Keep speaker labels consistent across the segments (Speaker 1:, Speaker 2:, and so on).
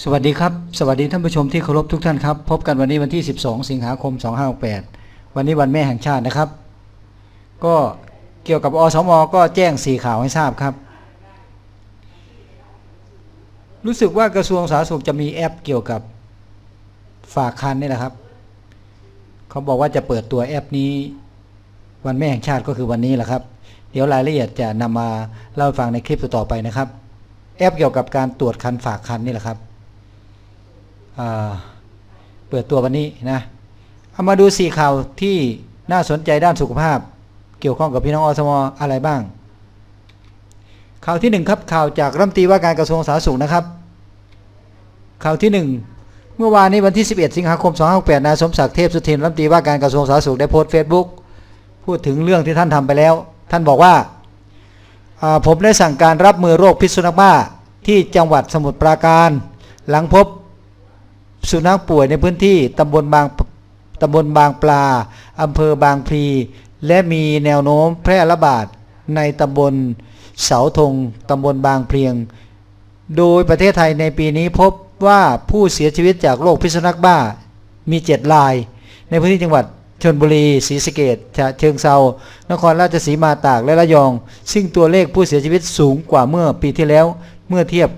Speaker 1: สวัสดีครับ สวัสดีท่านผู้ชมที่เคารพทุกท่านครับ พบกันวันนี้วันที่ 12 สิงหาคม 2568 วันนี้วันแม่แห่งชาตินะครับ ก็เกี่ยวกับอสมก็แจ้งสีข่าวให้ทราบครับ รู้สึกว่ากระทรวงสาธารณสุขจะมีแอปเกี่ยวกับฝากคันนี่แหละครับ เขาบอกว่าจะเปิดตัวแอปนี้ วันแม่แห่งชาติก็คือวันนี้แหละครับ เดี๋ยวรายละเอียดจะนำมาเล่าให้ฟังในคลิปต่อๆไปนะครับ แอปเกี่ยวกับการตรวจคันฝากคันนี่แหละครับ เปิดตัววันนี้นะเอามาดูสี่ข่าวที่น่าสนใจด้านสุขภาพ เกี่ยวข้องกับพี่น้องอสมอะไรบ้าง ข่าวที่หนึ่งครับข่าวจากรัฐมนตรีว่าการกระทรวงสาธารณสุขนะครับ ข่าวที่หนึ่งเมื่อวานนี้วันที่ 11 สิงหาคม 2568นายสมศักดิ์เทพสุทินรัฐมนตรีว่าการกระทรวงสาธารณสุขได้โพสต์เฟซบุ๊กพูดถึงเรื่องที่ท่านทำไปแล้ว ท่านบอกว่าผมได้สั่งการรับมือโรคพิษสุนัขบ้าที่จังหวัดสมุทรปราการ หลังพบ สุนัขป่วยในพื้นที่ตำบลบางตำบลบางปลาอำเภอบางพลีและมีแนวโน้มแพร่ระบาดในตำบลเสาธงตำบลบางเพลียง โดยประเทศไทยในปีนี้พบว่าผู้เสียชีวิตจากโรคพิษสุนัขบ้ามี 7 ราย ในพื้นที่จังหวัดชนบุรีศรีสะเกดฉะเชิงเซานครราชสีมาตากและระยอง ซึ่งตัวเลขผู้เสียชีวิตสูงกว่าเมื่อปีที่แล้วเมื่อเทียบ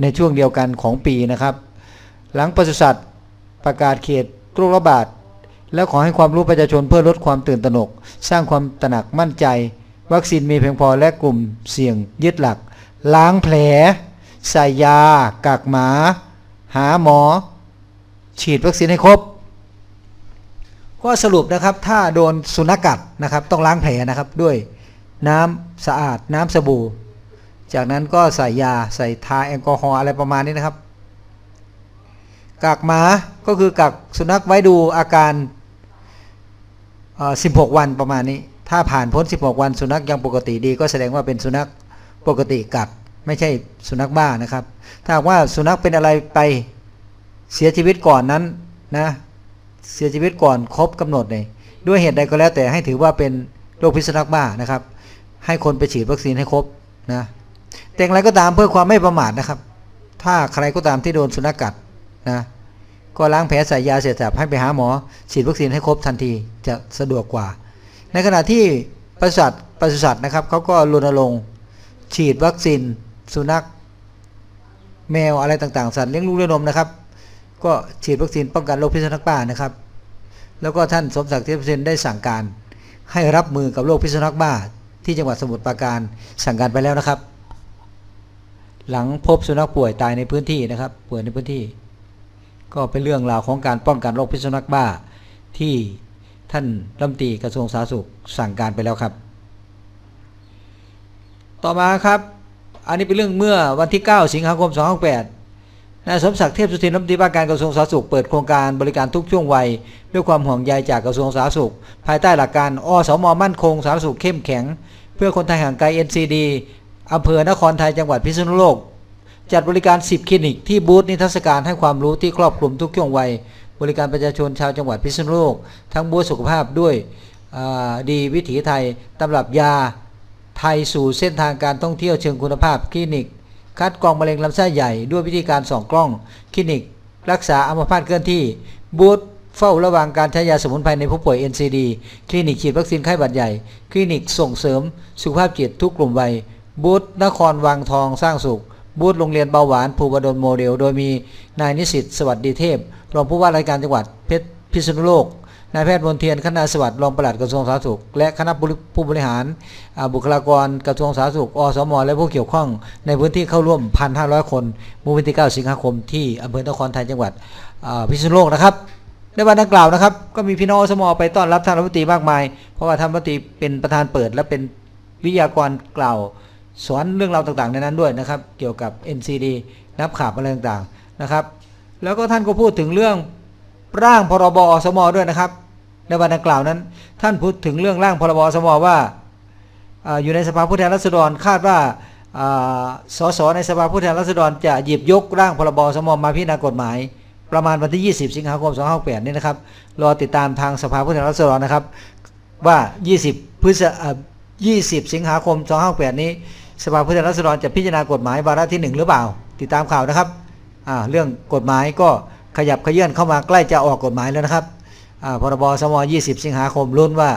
Speaker 1: ในช่วงเดียวกันของปีนะครับ หลังปศุสัตว์ประกาศเขตโรคระบาดแล้วขอให้ความรู้ประชาชนเพื่อลดความตื่นตระหนก สร้างความตระหนักมั่นใจ วัคซีนมีเพียงพอและกลุ่มเสี่ยงยึดหลัก ล้างแผลใส่ยา กักหมา หาหมอ ฉีดวัคซีนให้ครบก็สรุปนะครับถ้าโดนสุนัขกัดนะครับ ต้องล้างแผลนะครับด้วยน้ำสะอาดน้ำสบู่ จากนั้นก็ใส่ยาใส่ทาแอลกอฮอล์อะไรประมาณนี้นะครับ กักหมาก็คือกักสุนัขไว้ดูอาการ16 วันประมาณนี้ ถ้าผ่านพ้น 16 วันสุนัขยังปกติดี ก็แสดงว่าเป็นสุนัขปกติกัดไม่ใช่สุนัขบ้านะครับ ถ้าว่าสุนัขเป็นอะไรไปเสียชีวิตก่อนนั้นนะเสียชีวิตก่อนครบกำหนดเลยด้วยเหตุใดก็แล้วแต่ให้ถือว่าเป็นโรคพิษสุนัขบ้านะครับ ให้คนไปฉีดวัคซีนให้ครบนะแต่อย่างไรก็ตามเพื่อความไม่ประมาทนะครับ ถ้าใครก็ตามที่โดนสุนัขกัดนะ ก็ล้างแผลใส่ยาเสร็จสับให้ไปหาหมอฉีดวัคซีนให้ครบทันทีจะสะดวกกว่า ในขณะที่ปศุสัตว์ปศุสัตว์นะครับเขาก็รณรงค์ฉีดวัคซีนสุนัขแมวอะไรต่างๆ สัตว์เลี้ยงลูกด้วยนมนะครับ ก็ฉีดวัคซีนป้องกันโรคพิษสุนัขบ้านะครับ แล้วก็ท่านสมศักดิ์เทพเซนได้สั่งการ ให้รับมือกับโรคพิษสุนัขบ้า ที่จังหวัดสมุทรปราการสั่งการไปแล้วนะครับ หลังพบสุนัขป่วยตายในพื้นที่นะครับป่วยในพื้นที่ ก็เป็นเรื่องราวของการป้องกันโรคพิษสุนัขบ้า ที่ท่านรัฐมนตรีกระทรวงสาธารณสุขสั่งการไปแล้วครับ ต่อมาครับ อันนี้เป็นเรื่องเมื่อวันที่ 9 สิงหาคม 2568นายสมศักดิ์เทพสุทินรัฐมนตรีว่าการกระทรวงสาธารณสุขเปิดโครงการบริการทุกช่วงวัย ด้วยความห่วงใยจากกระทรวงสาธารณสุข ภายใต้หลักการอสมมั่นคงสาธารณสุขเข้มแข็ง เพื่อคนไทยห่างไกล NCD อำเภอนครไทยจังหวัดพิษณุโลก จัดบริการ 10 คลินิก ที่บูธนิทรรศการให้ความรู้ที่ครอบคลุมทุกช่วงวัย บริการประชาชนชาวจังหวัดพิษณุโลก ทั้งบูธสุขภาพด้วยดีวิถีไทยตำรับยาไทยสู่เส้นทางการท่องเที่ยวเชิงคุณภาพคลินิก คัดกรองมะเร็งลำไส้ใหญ่ด้วยวิธีการส่องกล้องคลินิก รักษาอัมพาตเคลื่อนที่บูธเฝ้าระวังการใช้ยาสมุนไพรในผู้ป่วย NCD คลินิกฉีดวัคซีนไข้หวัดใหญ่ คลินิกส่งเสริม สุขภาพจิตทุกกลุ่มวัยบูธนครวังทองสร้างสุข บูธโรงเรียนเบาหวานภูบดลโมเดล โดยมีนายนิสิตสวัสดีเทพ รองผู้ว่าราชการจังหวัดเพชรพิษณุโลกนายแพทย์มนเทียนคณะสวัสดิ์รองปลัดกระทรวงสาธารณสุข และคณะผู้บริหารบุคลากรกระทรวงสาธารณสุขอสมและผู้เกี่ยวข้อง ในพื้นที่เข้าร่วม 1,500 คนเมื่อวันที่ 9 สิงหาคมที่อำเภอนครไทยจังหวัดพิษณุโลกนะครับในวันดังกล่าวนะครับ ก็มีพี่น้องอสมไปต้อนรับท่านรัฐมนตรีมากมาย เพราะว่าท่านรัฐมนตรีเป็นประธานเปิดและเป็นวิทยากรกล่าว สอนเรื่องราวต่างๆในนั้นด้วยนะครับ เกี่ยวกับ NCD นับขาบอะไรต่างๆนะครับ แล้วก็ท่านก็พูดถึงเรื่องร่างพรบอสมด้วยนะครับ ในวันดังกล่าวนั้น ท่านพูดถึงเรื่องร่างพรบอสมว่าออยู่ในสภาผู้แทนราษฎรคาดว่าสสในสภาผู้แทนราษฎรจะหยิบยกร่างพรบสมมาพิจารณากฎหมาย ประมาณวันที่ 20 สิงหาคม 2568 นี่นะครับ รอติดตามทางสภาผู้แทนราษฎรนะครับว่า 20 พฤษ20 สิงหาคม 2568 นี้ สภาผู้แทนราษฎรจะพิจารณากฎหมายวาระที่ 1 หรือเปล่า ติดตามข่าวนะครับเรื่องกฎหมายก็ขยับขยื่นเข้ามาใกล้จะออกกฎหมายแล้วนะครับพรบสม20 สิงหาคมรุ่นว่า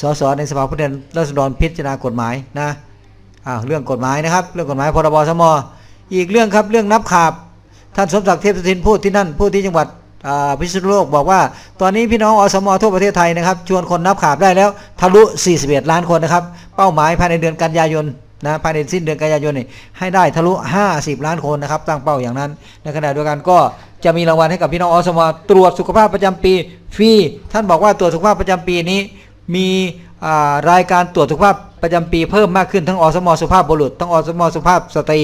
Speaker 1: สสในสภาผู้แทนราษฎรพิจารณากฎหมายนะเรื่องกฎหมายนะครับ เรื่องกฎหมายพรบสมอีกเรื่องครับเรื่องนับขาบท่านสมศักดิ์เทพสุทินพูดที่นั่นพูดที่จังหวัดพิษณุโลกบอกว่า ตอนนี้พี่น้องอสมทั่วประเทศไทยนะครับ ชวนคนนับขาบได้แล้วทะลุ 41 ล้านคนนะครับ เป้าหมายภายในเดือนกันยายน นะภายในสิ้นเดือนกันยายนนี่ให้ได้ทะลุ 50 ล้านคนนะครับ ตั้งเป้าอย่างนั้น ในขณะเดียวกันก็จะมีรางวัลให้กับพี่น้องอสมตรวจสุขภาพประจำปีฟรีท่านบอกว่าตรวจสุขภาพประจำปีนี้ มีรายการตรวจสุขภาพประจำปีเพิ่มมากขึ้นทั้งอสมสุภาพบุรุษทั้งอสมสุภาพสตรี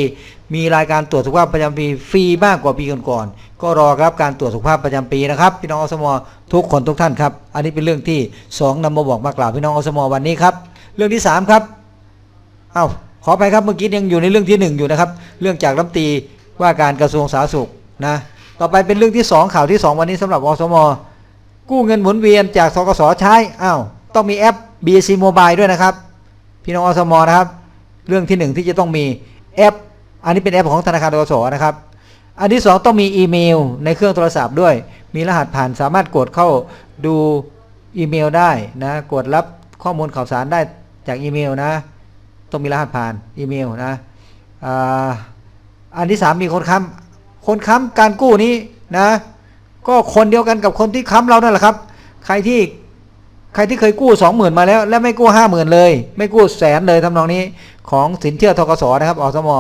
Speaker 1: มีรายการตรวจสุขภาพประจำปีฟรีมากกว่าปีก่อนๆก็รอรับการตรวจสุขภาพประจำปีนะครับ พี่น้องอสมทุกคนทุกท่านครับ อันนี้เป็นเรื่องที่สองนำมาบอกมากล่าวพี่น้องอสมวันนี้ครับ เรื่องที่สามครับ เอ้า ขอไปครับเมื่อกี้ยังอยู่ในเรื่องที่หนึ่งอยู่นะครับ เรื่องจากรัฐมนตรีว่าการกระทรวงสาธารณสุขนะต่อไปเป็นเรื่องที่สองข่าวที่สองวันนี้สำหรับอสมกู้เงินหมุนเวียนจากสกสใช้อ้าวต้องมีแอป BC Mobile ด้วยนะครับ พี่น้องอสมนะครับ เรื่องที่หนึ่งที่จะต้องมีแอป อันนี้เป็นแอปของธนาคารกสนะครับอันที่สองต้องมีอีเมลในเครื่องโทรศัพท์ด้วย มีรหัสผ่านสามารถกดเข้าดูอีเมลได้นะกดรับข้อมูลข่าวสารได้จากอีเมลนะ ต้องมีรหัสผ่านอีเมลนะอันที่สามมีคนค้ำคนค้ำการกู้นี้นะก็คนเดียวกันกับคนที่ค้ำเรานั่นแหละครับ ใครที่ใครที่เคยกู้สองหมื่นมาแล้ว และไม่กู้ห้าหมื่นเลย ไม่กู้แสนเลยทำนองนี้ของสินเชื่อทกสนะครับอสม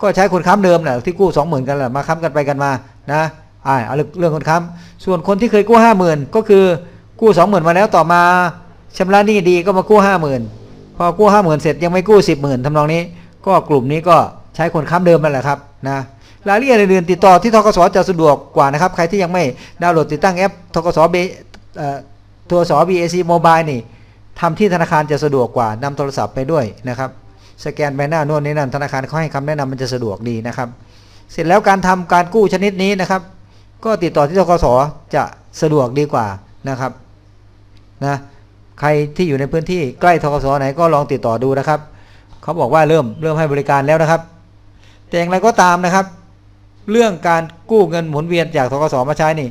Speaker 1: ก็ใช้คนค้ำเดิมแหละที่กู้สองหมื่นกันแหละมาค้ำกันไปกันมานะอ่าเอาเรื่องคนค้ำส่วนคนที่เคยกู้ห้าหมื่นก็คือกู้สองหมื่นมาแล้วต่อมาชำระหนี้ดีก็มากู้ห้าหมื่น พอกู้ห้าหมื่นเสร็จยังไม่กู้สิบหมื่นทำนองนี้ ก็กลุ่มนี้ก็ใช้คนค้ำเดิมนั่นแหละครับนะรายละเอียดอื่นติดต่อที่ทกสจะสะดวกกว่านะครับ ใครที่ยังไม่ดาวน์โหลดติดตั้งแอปทกสเบเอ่อโทรส BAC Mobile นี่ทำที่ธนาคารจะสะดวกกว่านำโทรศัพท์ไปด้วยนะครับสแกนใบหน้าโน่นนี่นั่นธนาคารเขาให้คำแนะนำมันจะสะดวกดีนะครับ เสร็จแล้วการทำการกู้ชนิดนี้นะครับ ก็ติดต่อที่ทกสจะสะดวกดีกว่านะครับนะ ใครที่อยู่ในพื้นที่ใกล้ทกสไหนก็ลองติดต่อดูนะครับ เขาบอกว่าเริ่มเริ่มให้บริการแล้วนะครับ แต่อย่างไรก็ตามนะครับ เรื่องการกู้เงินหมุนเวียนจากทกสมาใช้นี่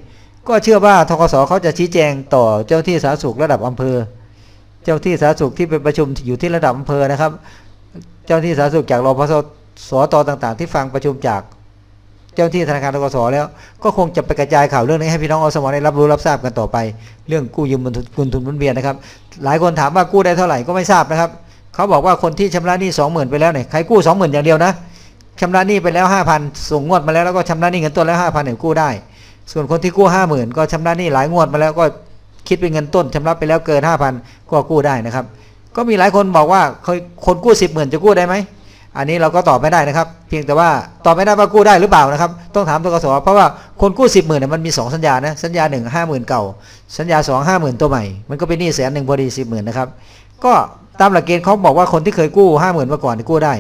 Speaker 1: ก็เชื่อว่าทกสเขาจะชี้แจงต่อเจ้าที่สาธารณสุขระดับอำเภอ เจ้าที่สาธารณสุขที่ไปประชุมอยู่ที่ระดับอำเภอนะครับ เจ้าที่สาธารณสุขจากรพสสตต่าง ๆ ที่ฟังประชุมจาก เจ้าที่ธนาคารทกสแล้ว ก็คงจะไปกระจายข่าวเรื่องนี้ให้พี่น้องอสมได้รับรู้รับทราบกันต่อไป เรื่องกู้ยืมเงินทุนทุนหมุนเวียนนะครับ หลายคนถามว่ากู้ได้เท่าไหร่ก็ไม่ทราบนะครับเขาบอกว่าคนที่ชำระหนี้สองหมื่นไปแล้วเนี่ยใครกู้สองหมื่นอย่างเดียวนะชำระหนี้ไปแล้วห้าพันส่งงวดมาแล้วแล้วก็ชำระหนี้เงินต้นแล้วห้าพันเนี่ยกู้ได้ ส่วนคนที่กู้ห้าหมื่นก็ชำระหนี้หลายงวดมาแล้วก็คิดเป็นเงินต้นชำระไปแล้วเกินห้าพันก็กู้ได้นะครับ ก็มีหลายคนบอกว่าเคยคนกู้สิบหมื่นจะกู้ได้ไหม อันนี้เราก็ตอบไม่ได้นะครับ เพียงแต่ว่าตอบไม่ได้ว่ากู้ได้หรือเปล่านะครับ ต้องถามทกสเพราะว่าคนกู้สิบหมื่นเนี่ยมันมีสองสัญญานะสัญญาหนึ่งห้าหมื่นเก่า สัญญาสองห้าหมื่นตัวใหม่ มันก็เป็นหนี้แสนหนึ่งพอดีสิบหมื่นนะครับก็ตามหลักเกณฑ์เขาบอกว่าคนที่เคยกู้ห้าหมื่นมาก่อนกู้ได้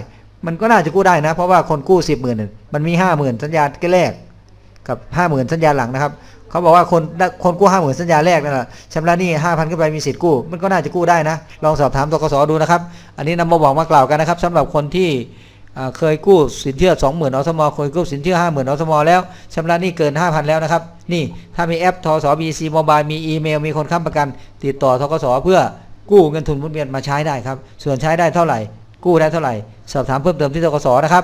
Speaker 1: มันก็น่าจะกู้ได้นะ เพราะว่าคนกู้สิบหมื่นมันมีห้าหมื่นสัญญาแรกกับห้าหมื่นสัญญาหลังนะครับ เขาบอกว่าคนคนกู้ห้าหมื่นสัญญาแรกนั่นแหละชำระหนี้ห้าพันขึ้นไปมีสิทธิ์กู้ มันก็น่าจะกู้ได้นะ ลองสอบถามตกสดูนะครับ อันนี้นำมาบอกมากล่าวกันนะครับสำหรับคนที่เคยกู้สินเชื่อสองหมื่นอสมเคยกู้สินเชื่อห้าหมื่นอสมแล้วชำระหนี้เกินห้าพันแล้วนะครับ นี่ถ้ามีแอปทสบีซีมบายมีอีเมล มีคนค้ำประกัน ติดต่อทกสเพื่อกู้เงินทุนหมุนเวียนมาใช้ได้ครับ ส่วนใช้ได้เท่าไหร่ กู้ได้เท่าไหร่ สอบถามเพิ่มเติมที่ทกสนะครับ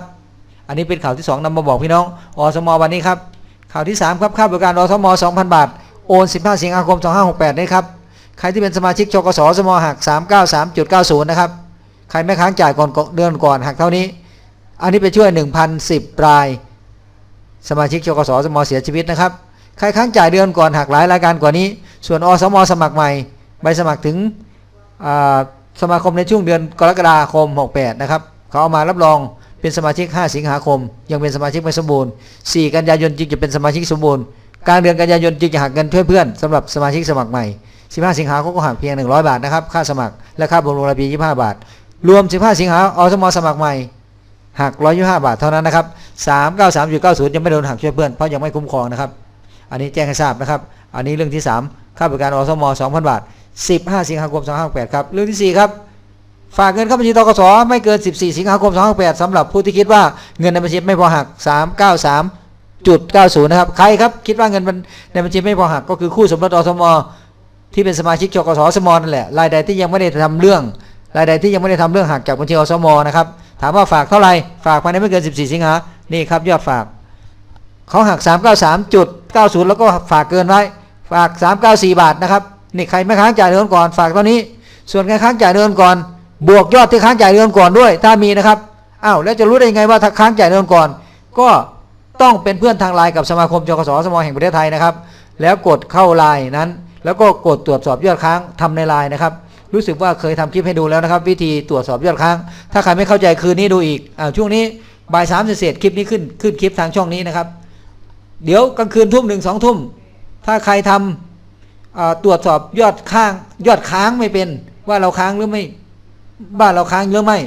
Speaker 1: อันนี้เป็นข่าวที่ 2นำมาบอกพี่น้อง อสมวันนี้ครับ ข่าวที่ 3 ครับค่าบริการอสม2,000 บาท โอน 15 สิงหาคม 2568นี่ครับ ใครที่เป็นสมาชิกชกสสมหัก 393.90 นะครับ ใครไม่ค้างจ่ายก่อนเดือนก่อนหักเท่านี้ อันนี้ไปช่วย 1,010 ราย สมาชิกชกสสมเสียชีวิตนะครับ ใครค้างจ่ายเดือนก่อนหักหลายรายการกว่านี้ ส่วนอสมสมัครใหม่ ใบสมัครถึงสมาคมในช่วงเดือนกรกฎาคม 68 นะครับ เขาเอามารับรอง เป็นสมาชิก 5 สิงหาคม ยังเป็นสมาชิกไม่สมบูรณ์ 4 กันยายนจึงจะเป็นสมาชิกสมบูรณ์กลางเดือนกันยายนจึงจะหักเงินช่วยเพื่อนสำหรับสมาชิกสมัครใหม่ 15 สิงหาคมก็หักเพียง 100 บาทนะครับค่าสมัครและค่าบำรุงรายปี 25 บาท รวม 15 สิงหาอสมสมัครใหม่หัก 125 บาทเท่านั้นนะครับ 393.90 ยังไม่โดนหักช่วยเพื่อนเพราะยังไม่คุ้มครองนะครับ อันนี้แจ้งให้ทราบนะครับ อันนี้เรื่องที่ 3 ค่าบริการอสม 2,000 บาท 15 สิงหาคม 2568 ครับ เรื่องที่ 4 ครับ ฝากเงินเข้าบัญชีตกสไม่เกิน 14 สิงหาคม2568สำหรับผู้ที่คิดว่าเงินในบัญชีไม่พอหัก 393จุด90นะครับใครครับคิดว่าเงินในบัญชีไม่พอหักก็คือคู่สมรสอสมที่เป็นสมาชิกจกสสมนั่นแหละรายใดที่ยังไม่ได้ทำเรื่อง รายใดที่ยังไม่ได้ทำเรื่องหักจากบัญชีอสมนะครับถามว่าฝากเท่าไหร่ฝากภายในไม่เกิน 14 สิงหานี่ครับยอดฝากเขาหัก 393.90 แล้วก็ฝากเกินไว้ฝาก 394 บาทนะครับนี่ใครไม่ค้างจ่ายเดือนก่อนฝากเท่านี้ ส่วนใครค้างจ่ายเดือนก่อน บวกยอดที่ค้างจ่ายเดือนก่อนด้วย ถ้ามีนะครับอ้าวแล้วจะรู้ได้ยังไงว่าถ้าค้างจ่ายเดือนก่อน ก็ต้องเป็นเพื่อนทางไลน์กับสมาคมจกสสมแห่งประเทศไทยนะครับ แล้วกดเข้าไลน์นั้น แล้วก็กดตรวจสอบยอดค้างทำในไลน์นะครับ รู้สึกว่าเคยทำคลิปให้ดูแล้วนะครับ วิธีตรวจสอบยอดค้าง ถ้าใครไม่เข้าใจคืนนี้ดูอีกอ่าช่วงนี้บ่ายสามเศษคลิปนี้ขึ้นขึ้นคลิปทางช่องนี้นะครับ เดี๋ยวกลางคืนทุ่มหนึ่งสองทุ่ม ถ้าใครทำอ่าตรวจสอบยอดค้างยอดค้างไม่เป็นว่าเราค้างหรือไม่ บ้านเราค้างหรือไม่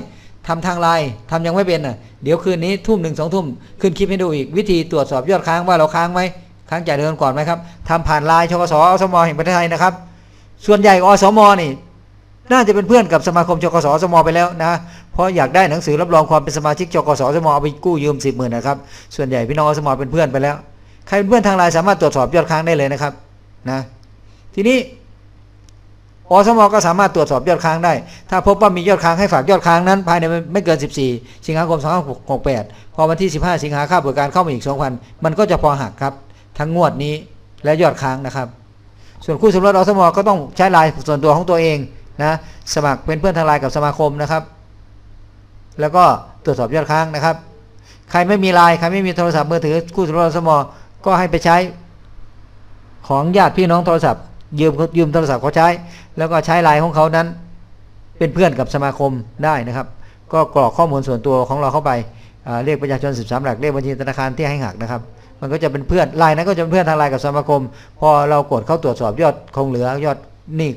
Speaker 1: ทำทางไลน์ทำยังไม่เป็นอะ เดี๋ยวคืนนี้ทุ่มหนึ่งสองทุ่มขึ้นคลิปให้ดูอีกวิธีตรวจสอบยอดค้างว่าเราค้างไหมค้างจ่ายเดือนก่อนไหมครับทำผ่านไลน์ชกสอสมแห่งประเทศไทยนะครับ ส่วนใหญ่อสมนี่น่าจะเป็นเพื่อนกับสมาคมจกสสมไปแล้วนะ เพราะอยากได้หนังสือรับรองความเป็นสมาชิกจกสสมเอาไปกู้ยืมสิบหมื่นนะครับ ส่วนใหญ่พี่น้องอสมเป็นเพื่อนไปแล้ว ใครเป็นเพื่อนทางไลน์สามารถตรวจสอบยอดค้างได้เลยนะครับนะ ทีนี้ อสมก็สามารถตรวจสอบยอดค้างได้ ถ้าพบว่ามียอดค้างให้ฝากยอดค้างนั้น ภายในไม่เกิน 14 สิงหาคม 2568 พอวันที่ 15 สิงหาค่าบริการเข้ามาอีก 2,000 มันก็จะพอหักครับ ทั้งงวดนี้และยอดค้างนะครับ ส่วนคู่สมรสอสมก็ต้องใช้ไลน์ส่วนตัวของตัวเองนะ สมัครเป็นเพื่อนทางไลน์กับสมาคมนะครับ แล้วก็ตรวจสอบยอดค้างนะครับ ใครไม่มีไลน์ใครไม่มีโทรศัพท์มือถือคู่สมรสอสมก็ให้ไปใช้ของญาติพี่น้องโทรศัพท์ ยืมยืมโทรศัพท์เขาใช้ แล้วก็ใช้ไลน์ของเขานั้น เป็นเพื่อนกับสมาคมได้นะครับ ก็กรอกข้อมูลส่วนตัวของเราเข้าไปอ่าเลขประชาชน 13 หลักเลขบัญชีธนาคารที่ให้หักนะครับ มันก็จะเป็นเพื่อนไลน์นั้นก็จะเป็นเพื่อนทางไลน์กับสมาคม พอเรากดเข้าตรวจสอบยอดคงเหลือยอดหนี้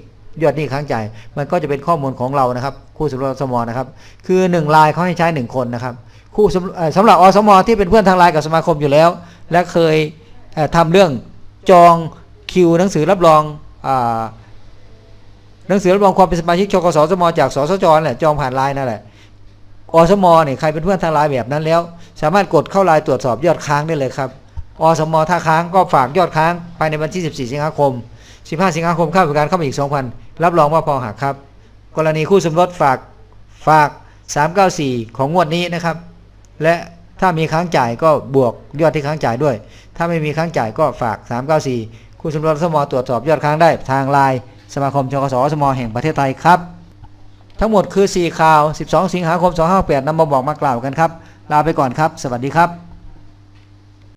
Speaker 1: ยอดหนี้ค้างจ่ายมันก็จะเป็นข้อมูลของเรานะครับ คู่สมรสสมนะครับ คือ1ไลน์เขาให้ใช้ 1 คนนะครับ คู่สำเอ่อสำหรับอสมอที่เป็นเพื่อนทางไลน์กับสมาคมอยู่แล้ว และเคยเอ่อทำเรื่องจองคิวหนังสือรับรอง หนังสือรับรองความเป็นสมาชิกชกสสมจากสสจนั่นแหละจองผ่านไลน์นั่นแหละอสมเนี่ยใครเป็นเพื่อนทางไลน์แบบนั้นแล้ว สามารถกดเข้าไลน์ตรวจสอบยอดค้างได้เลยครับอสมถ้าค้างก็ฝากยอดค้างภายในวันที่ 14 สิงหาคม 15 สิงหาคมค่าบริการเข้ามาอีก 2,000 รับรองว่าพอหักครับ กรณีคู่สมรสฝากฝาก 394 ของงวดนี้นะครับ และถ้ามีค้างจ่ายก็บวกยอดที่ค้างจ่ายด้วย ถ้าไม่มีค้างจ่ายก็ฝาก 394 คู่สมรมสมตรวจสอบยอดค้างได้ทางไลน์สมาคมชกสสมแห่งประเทศไทยครับ ทั้งหมดคือ 4 ข่าว 12 สิงหาคม 258นำมาบอกมากล่าวกันครับ ลาไปก่อนครับ สวัสดีครับ